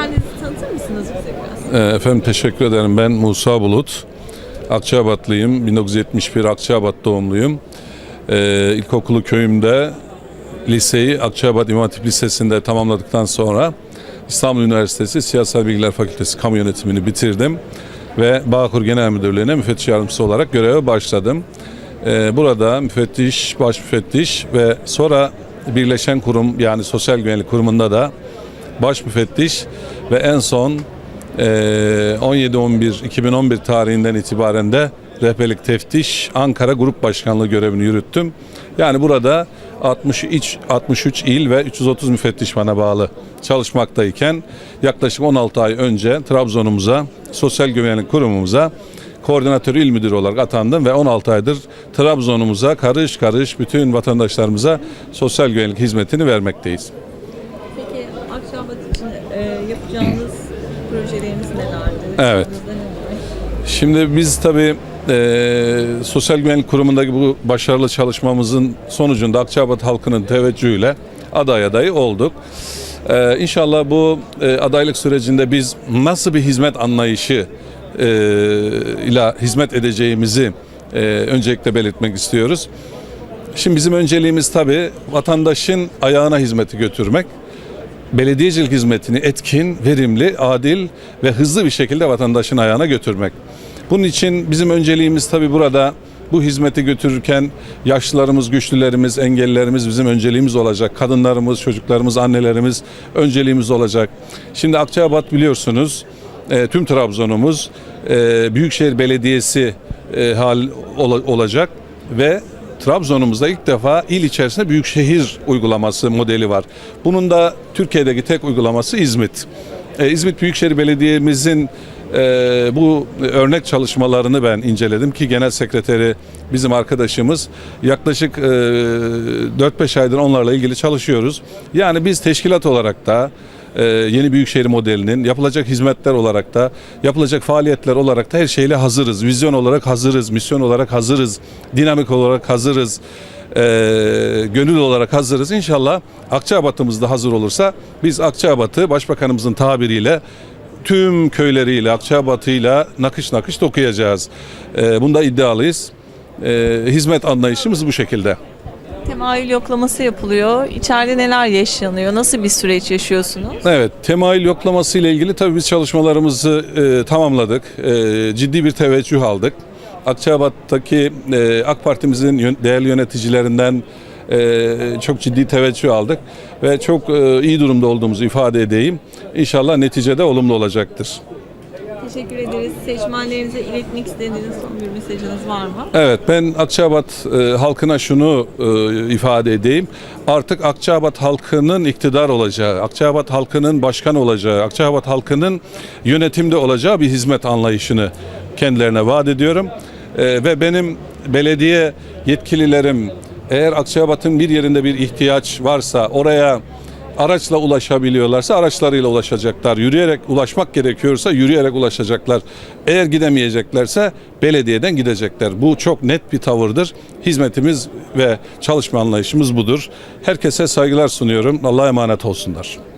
kendinizi tanıtır mısınız bize biraz? Ee, Efendim teşekkür ederim. Ben Musa Bulut. Akçabatlıyım. 1971 Akçabat doğumluyum. Ee, ilkokulu köyümde liseyi Akçabat İmam Hatip Lisesi'nde tamamladıktan sonra İstanbul Üniversitesi Siyasal Bilgiler Fakültesi Kamu Yönetimini bitirdim ve Bağkur Genel Müdürlüğü'ne müfettiş yardımcısı olarak göreve başladım. Ee, burada müfettiş, baş müfettiş ve sonra birleşen kurum yani Sosyal Güvenlik Kurumu'nda da baş müfettiş ve en son eee, 17-11-2011 tarihinden itibaren de rehberlik teftiş Ankara Grup Başkanlığı görevini yürüttüm. Yani burada 63, 63 il ve 330 müfettiş bana bağlı çalışmaktayken yaklaşık 16 ay önce Trabzon'umuza, Sosyal Güvenlik Kurumumuza koordinatör il müdürü olarak atandım ve 16 aydır Trabzon'umuza karış karış bütün vatandaşlarımıza sosyal güvenlik hizmetini vermekteyiz. Peki Akçabat için e, yapacağınız projeleriniz nelerdi? Evet. Şimdi biz tabii eee, Sosyal Güvenlik Kurumu'ndaki bu başarılı çalışmamızın sonucunda Akçabat halkının teveccühüyle aday adayı olduk. Eee inşallah bu eee, adaylık sürecinde biz nasıl bir hizmet anlayışı eee, ile hizmet edeceğimizi eee, öncelikle belirtmek istiyoruz. Şimdi bizim önceliğimiz tabii vatandaşın ayağına hizmeti götürmek belediyecilik hizmetini etkin, verimli, adil ve hızlı bir şekilde vatandaşın ayağına götürmek. Bunun için bizim önceliğimiz tabii burada bu hizmeti götürürken yaşlılarımız, güçlülerimiz, engellilerimiz bizim önceliğimiz olacak. Kadınlarımız, çocuklarımız, annelerimiz önceliğimiz olacak. Şimdi Akçabat biliyorsunuz e, tüm Trabzon'umuz e, Büyükşehir Belediyesi e, hal ola- olacak ve Trabzon'umuzda ilk defa il içerisinde büyükşehir uygulaması modeli var. Bunun da Türkiye'deki tek uygulaması İzmit. Ee, İzmit Büyükşehir Belediye'mizin e, bu örnek çalışmalarını ben inceledim ki genel sekreteri bizim arkadaşımız yaklaşık e, 4-5 aydır onlarla ilgili çalışıyoruz. Yani biz teşkilat olarak da e, yeni büyükşehir modelinin yapılacak hizmetler olarak da yapılacak faaliyetler olarak da her şeyle hazırız. Vizyon olarak hazırız, misyon olarak hazırız, dinamik olarak hazırız. e, gönül olarak hazırız. İnşallah Akçabat'ımız da hazır olursa biz Akçabat'ı başbakanımızın tabiriyle tüm köyleriyle, Akçabat'ıyla nakış nakış dokuyacağız. E, bunda iddialıyız. E, hizmet anlayışımız bu şekilde. Temayül yoklaması yapılıyor. İçeride neler yaşanıyor? Nasıl bir süreç yaşıyorsunuz? Evet, temayül yoklaması ile ilgili tabii biz çalışmalarımızı e, tamamladık. E, ciddi bir teveccüh aldık. Akçabat'taki e, AK Parti'mizin değerli yöneticilerinden e, çok ciddi teveccüh aldık ve çok e, iyi durumda olduğumuzu ifade edeyim. İnşallah neticede olumlu olacaktır. Teşekkür ederiz. Seçmenlerinize iletmek istediğiniz son bir mesajınız var mı? Evet ben Akçabat e, halkına şunu e, ifade edeyim. Artık Akçabat halkının iktidar olacağı, Akçabat halkının başkan olacağı, Akçabat halkının yönetimde olacağı bir hizmet anlayışını kendilerine vaat ediyorum. E, ve benim belediye yetkililerim eğer Akçabat'ın bir yerinde bir ihtiyaç varsa oraya araçla ulaşabiliyorlarsa araçlarıyla ulaşacaklar. Yürüyerek ulaşmak gerekiyorsa yürüyerek ulaşacaklar. Eğer gidemeyeceklerse belediyeden gidecekler. Bu çok net bir tavırdır. Hizmetimiz ve çalışma anlayışımız budur. Herkese saygılar sunuyorum. Allah'a emanet olsunlar.